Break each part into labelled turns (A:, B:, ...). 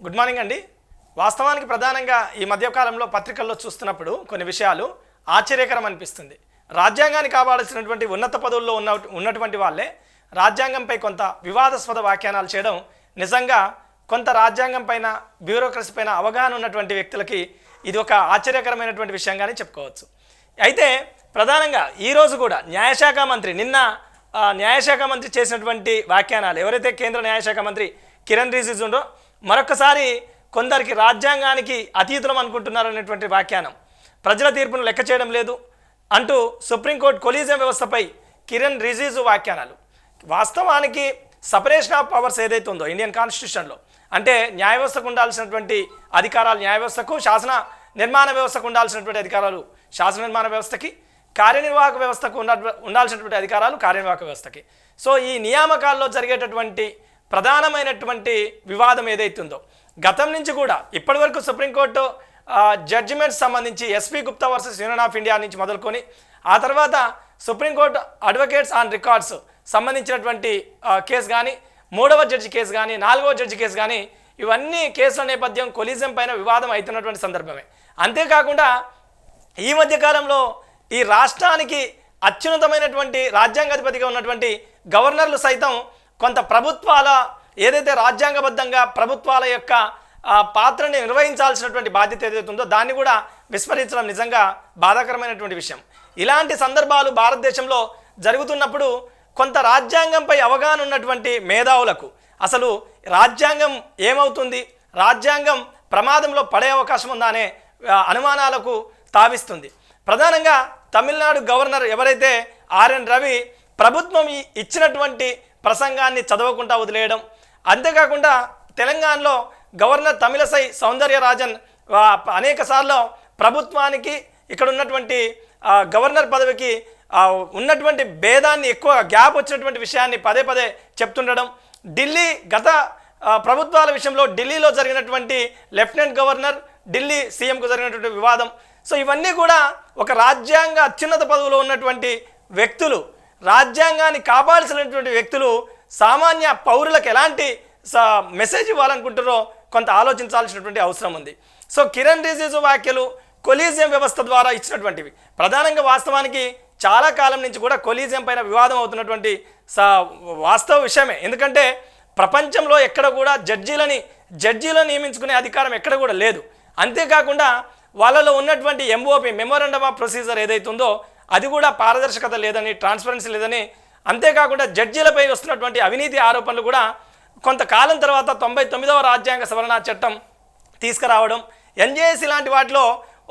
A: Good morning అండి. వాస్తవానికి ప్రధానంగా ఈ మధ్యకాలంలో పత్రికల్లో చూస్తున్నప్పుడు కొన్ని విషయాలు ఆశ్చర్యకరం అనిపిస్తుంది. రాజ్యాంగాన్ని కాపాడాల్సినటువంటి ఉన్నత పదవుల్లో ఉన్న ఉన్నటువంటి వాళ్ళే రాజ్యాంగంపై కొంత వివాదాస్పద వ్యాఖ్యానాలు చేయడం నిజంగా కొంత రాజ్యాంగం పైన బ్యూరోక్రసీ పైన అవగాహన ఉన్నటువంటి వ్యక్తులకి ఇది ఒక ఆశ్చర్యకరమైనటువంటి విషయంగానే చెప్పుకోవచ్చు. అయితే ప్రధానంగా ఈరోజు కూడా న్యాయశాఖ మంత్రి నిన్న న్యాయశాఖ మంత్రి చేసినటువంటి వ్యాఖ్యానాలు ఎవరైతే కేంద్ర న్యాయశాఖ మంత్రి కిరణ్ రిజిజు ఉండో మరొకసారి కొందరికి రాజ్యాంగానికి అతీతులం అనుకుంటున్నారనేటువంటి వ్యాఖ్యానం. ప్రజల తీర్పును లెక్క చేయడం లేదు అంటూ సుప్రీంకోర్టు కొలీజియం వ్యవస్థపై కిరణ్ రిజిజు వ్యాఖ్యానాలు. వాస్తవానికి సపరేషన్ ఆఫ్ పవర్స్ ఏదైతే ఉందో ఇండియన్ కాన్స్టిట్యూషన్లో అంటే న్యాయ వ్యవస్థకు ఉండాల్సినటువంటి అధికారాలు న్యాయ వ్యవస్థకు శాసన నిర్మాణ వ్యవస్థకు ఉండాల్సినటువంటి అధికారాలు శాసన నిర్మాణ వ్యవస్థకి కార్యనిర్వాహక వ్యవస్థకు ఉండ ఉండాల్సినటువంటి అధికారాలు కార్యనిర్వాహక వ్యవస్థకి. సో ఈ నియామకాల్లో జరిగేటటువంటి ప్రధానమైనటువంటి వివాదం ఏదైతుందో. గతం నుంచి కూడా ఇప్పటివరకు సుప్రీంకోర్టు జడ్జిమెంట్స్ సంబంధించి S P Gupta versus union of India నుంచి మొదలుకొని ఆ తర్వాత supreme court advocates on records సంబంధించినటువంటి కేసు కానీ మూడవ జడ్జి కేసు కానీ నాలుగవ జడ్జి కేసు కానీ ఇవన్నీ కేసుల నేపథ్యం కొలీజం పైన వివాదం అవుతున్నటువంటి సందర్భమే. అంతేకాకుండా ఈ మధ్య కాలంలో ఈ రాష్ట్రానికి అత్యున్నతమైనటువంటి రాజ్యాంగాధిపతిగా ఉన్నటువంటి గవర్నర్లు సైతం కొంత ప్రభుత్వాల ఏదైతే రాజ్యాంగబద్ధంగా ప్రభుత్వాల యొక్క పాత్రని నిర్వహించాల్సినటువంటి బాధ్యత ఏదైతే ఉందో దాన్ని కూడా విస్మరించడం నిజంగా బాధాకరమైనటువంటి విషయం. ఇలాంటి సందర్భాలు భారతదేశంలో జరుగుతున్నప్పుడు కొంత రాజ్యాంగంపై అవగాహన ఉన్నటువంటి మేధావులకు అసలు రాజ్యాంగం ఏమవుతుంది? రాజ్యాంగం ప్రమాదంలో పడే అవకాశం ఉందా అనే అనుమానాలకు తావిస్తుంది. ప్రధానంగా తమిళనాడు గవర్నర్ ఎవరైతే ఆర్ఎన్ రవి ప్రభుత్వం ఇచ్చినటువంటి ప్రసంగాన్ని చదవకుండా వదిలేయడం. అంతేకాకుండా తెలంగాణలో గవర్నర్ తమిళసై సౌందర్యరాజన్ అనేక సార్లు ప్రభుత్వానికి ఇక్కడ ఉన్నటువంటి గవర్నర్ పదవికి ఉన్నటువంటి భేదాన్ని ఎక్కువ గ్యాప్ వచ్చినటువంటి విషయాన్ని పదే పదే చెప్తుండడం. ఢిల్లీ గత ప్రభుత్వాల విషయంలో ఢిల్లీలో జరిగినటువంటి లెఫ్టినెంట్ గవర్నర్ ఢిల్లీ సీఎంకు జరిగినటువంటి వివాదం. సో ఇవన్నీ కూడా ఒక రాజ్యాంగ అత్యున్నత పదవిలో ఉన్నటువంటి వ్యక్తులు రాజ్యాంగాన్ని కాపాడాల్సినటువంటి వ్యక్తులు సామాన్య పౌరులకు ఎలాంటి స- మెసేజ్ ఇవ్వాలనుకుంటారో కొంత ఆలోచించాల్సినటువంటి అవసరం ఉంది. సో కిరణ్ రిజిజు వ్యాఖ్యలు కొలీజియం వ్యవస్థ ద్వారా ఇచ్చినటువంటివి. ప్రధానంగా వాస్తవానికి చాలా కాలం నుంచి కూడా కొలీజియం పైన వివాదం అవుతున్నటువంటి స వాస్తవ విషయమే. ఎందుకంటే ప్రపంచంలో ఎక్కడ కూడా జడ్జీలని జడ్జీలను నియమించుకునే అధికారం ఎక్కడ కూడా లేదు. అంతేకాకుండా వాళ్ళలో ఉన్నటువంటి ఎంఓపి మెమోరండమ్ ఆఫ్ ప్రొసీజర్ ఏదైతుందో అది కూడా పారదర్శకత లేదని ట్రాన్స్పరెన్సీ లేదని అంతేకాకుండా జడ్జీలపై వస్తున్నటువంటి అవినీతి ఆరోపణలు కూడా కొంతకాలం తర్వాత తొంభై తొమ్మిదవ రాజ్యాంగ సవరణ చట్టం తీసుకురావడం ఎన్జేఏసీ లాంటి వాటిలో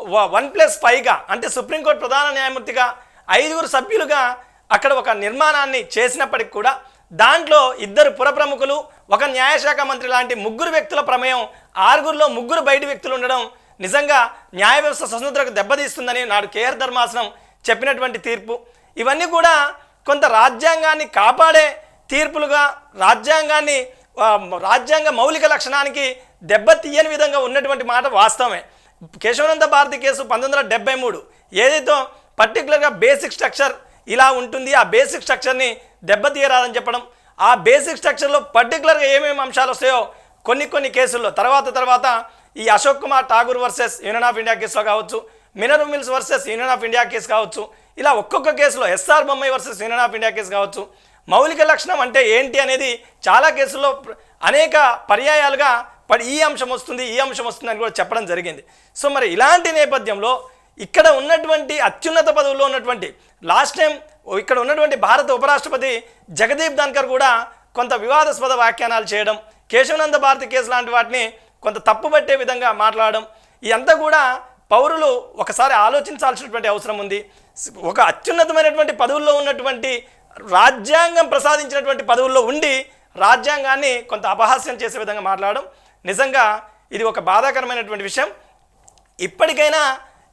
A: వ- వన్ ప్లస్ ఫైవ్గా అంటే సుప్రీంకోర్టు ప్రధాన న్యాయమూర్తిగా ఐదుగురు సభ్యులుగా అక్కడ ఒక నిర్మాణాన్ని చేసినప్పటికి కూడా దాంట్లో ఇద్దరు పుర ప్రముఖులు ఒక న్యాయశాఖ మంత్రి లాంటి ముగ్గురు వ్యక్తుల ప్రమేయం ఆరుగురిలో ముగ్గురు బయటి వ్యక్తులు ఉండడం నిజంగా న్యాయ వ్యవస్థ స్వతంత్రకు దెబ్బతీస్తుందని నాడు కేఆర్ ధర్మాసనం చెప్పినటువంటి తీర్పు. ఇవన్నీ కూడా కొంత రాజ్యాంగాన్ని కాపాడే తీర్పులుగా రాజ్యాంగాన్ని రాజ్యాంగ మౌలిక లక్షణానికి దెబ్బ తీయని విధంగా ఉన్నటువంటి మాట వాస్తవమే. కేశవానంద భారతి కేసు పంతొమ్మిది వందల డెబ్బై మూడు. ఏదైతే పర్టికులర్గా బేసిక్ స్ట్రక్చర్ ఇలా ఉంటుంది ఆ బేసిక్ స్ట్రక్చర్ని దెబ్బతీయరాదని చెప్పడం ఆ బేసిక్ స్ట్రక్చర్లో పర్టికులర్గా ఏమేమి అంశాలు వస్తాయో కొన్ని కొన్ని కేసుల్లో తర్వాత తర్వాత ఈ Ashok Kumar Thakur versus union of India కేసులో కావచ్చు mineral mills versus union of India case కావచ్చు ఇలా ఒక్కొక్క కేసులో S R Bommai versus union of India case కావచ్చు మౌలిక లక్షణం అంటే ఏంటి అనేది చాలా కేసుల్లో అనేక పర్యాయాలుగా పడి ఈ అంశం వస్తుంది ఈ అంశం వస్తుంది అని కూడా చెప్పడం జరిగింది. సో మరి ఇలాంటి నేపథ్యంలో ఇక్కడ ఉన్నటువంటి అత్యున్నత పదవుల్లో ఉన్నటువంటి లాస్ట్ టైం ఇక్కడ ఉన్నటువంటి భారత ఉపరాష్ట్రపతి జగదీప్ ధన్కర్ కూడా కొంత వివాదాస్పద వ్యాఖ్యానాలు చేయడం కేశవనంద భారతి కేసు లాంటి వాటిని కొంత తప్పుపట్టే విధంగా మాట్లాడడం ఇదంతా కూడా పౌరులు ఒకసారి ఆలోచించాల్సినటువంటి అవసరం ఉంది. ఒక అత్యున్నతమైనటువంటి పదవుల్లో ఉన్నటువంటి రాజ్యాంగం ప్రసాదించినటువంటి పదవుల్లో ఉండి రాజ్యాంగాన్ని కొంత అపహాస్యం చేసే విధంగా మాట్లాడడం నిజంగా ఇది ఒక బాధాకరమైనటువంటి విషయం. ఇప్పటికైనా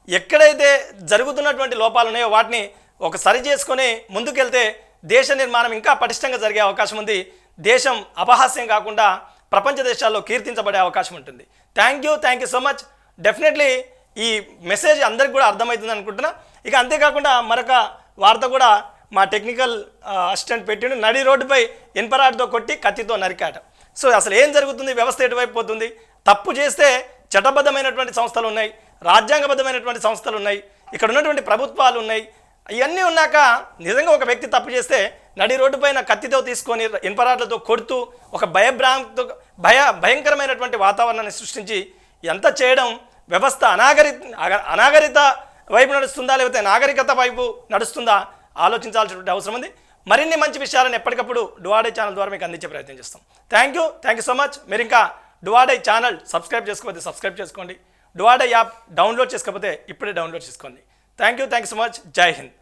A: ఎక్కడైతే జరుగుతున్నటువంటి లోపాలు ఉన్నాయో వాటిని ఒక సరి చేసుకొని ముందుకెళ్తే దేశ నిర్మాణం ఇంకా పటిష్టంగా జరిగే అవకాశం ఉంది. దేశం అపహాస్యం కాకుండా ప్రపంచ దేశాల్లో కీర్తించబడే అవకాశం ఉంటుంది. Thank you thank you so much definitely ఈ మెసేజ్ అందరికి కూడా అర్థమవుతుంది అనుకుంటున్నా. ఇక అంతేకాకుండా మరొక వార్త కూడా మా టెక్నికల్ అసిస్టెంట్ పెట్టిండు. నడి రోడ్డుపై ఇన్పరాడ్తో కొట్టి కత్తితో నరికాట. సో అసలు ఏం జరుగుతుంది? వ్యవస్థ ఎటువైపు పోతుంది? తప్పు చేస్తే చట్టబద్ధమైనటువంటి సంస్థలు ఉన్నాయి రాజ్యాంగబద్ధమైనటువంటి సంస్థలు ఉన్నాయి ఇక్కడ ఉన్నటువంటి ప్రభుత్వాలు ఉన్నాయి. ఇవన్నీ ఉన్నాక నిజంగా ఒక వ్యక్తి తప్పు చేస్తే నడి రోడ్డుపైన కత్తితో తీసుకొని ఇన్పరాట్లతో కొడుతూ ఒక భయభ్రాంతితో భయ భయంకరమైనటువంటి వాతావరణాన్ని సృష్టించి ఎంత చేయడం వ్యవస్థ అనాగరి అగ- అనాగరిత వైపు నడుస్తుందా లేకపోతే నాగరికత వైపు నడుస్తుందా ఆలోచించాల్సినటువంటి అవసరం ఉంది. మరిన్ని మంచి విషయాలను ఎప్పటికప్పుడు డువాడే ఛానల్ ద్వారా మీకు అందించే ప్రయత్నం చేస్తాం. Thank you thank you so much మీరు ఇంకా డువాడే ఛానల్ సబ్స్క్రైబ్ చేసుకోకపోతే సబ్స్క్రైబ్ చేసుకోండి. డువాడే యాప్ డౌన్లోడ్ చేసుకోకపోతే ఇప్పుడే డౌన్లోడ్ చేసుకోండి. Thank you thank you so much Jai Hind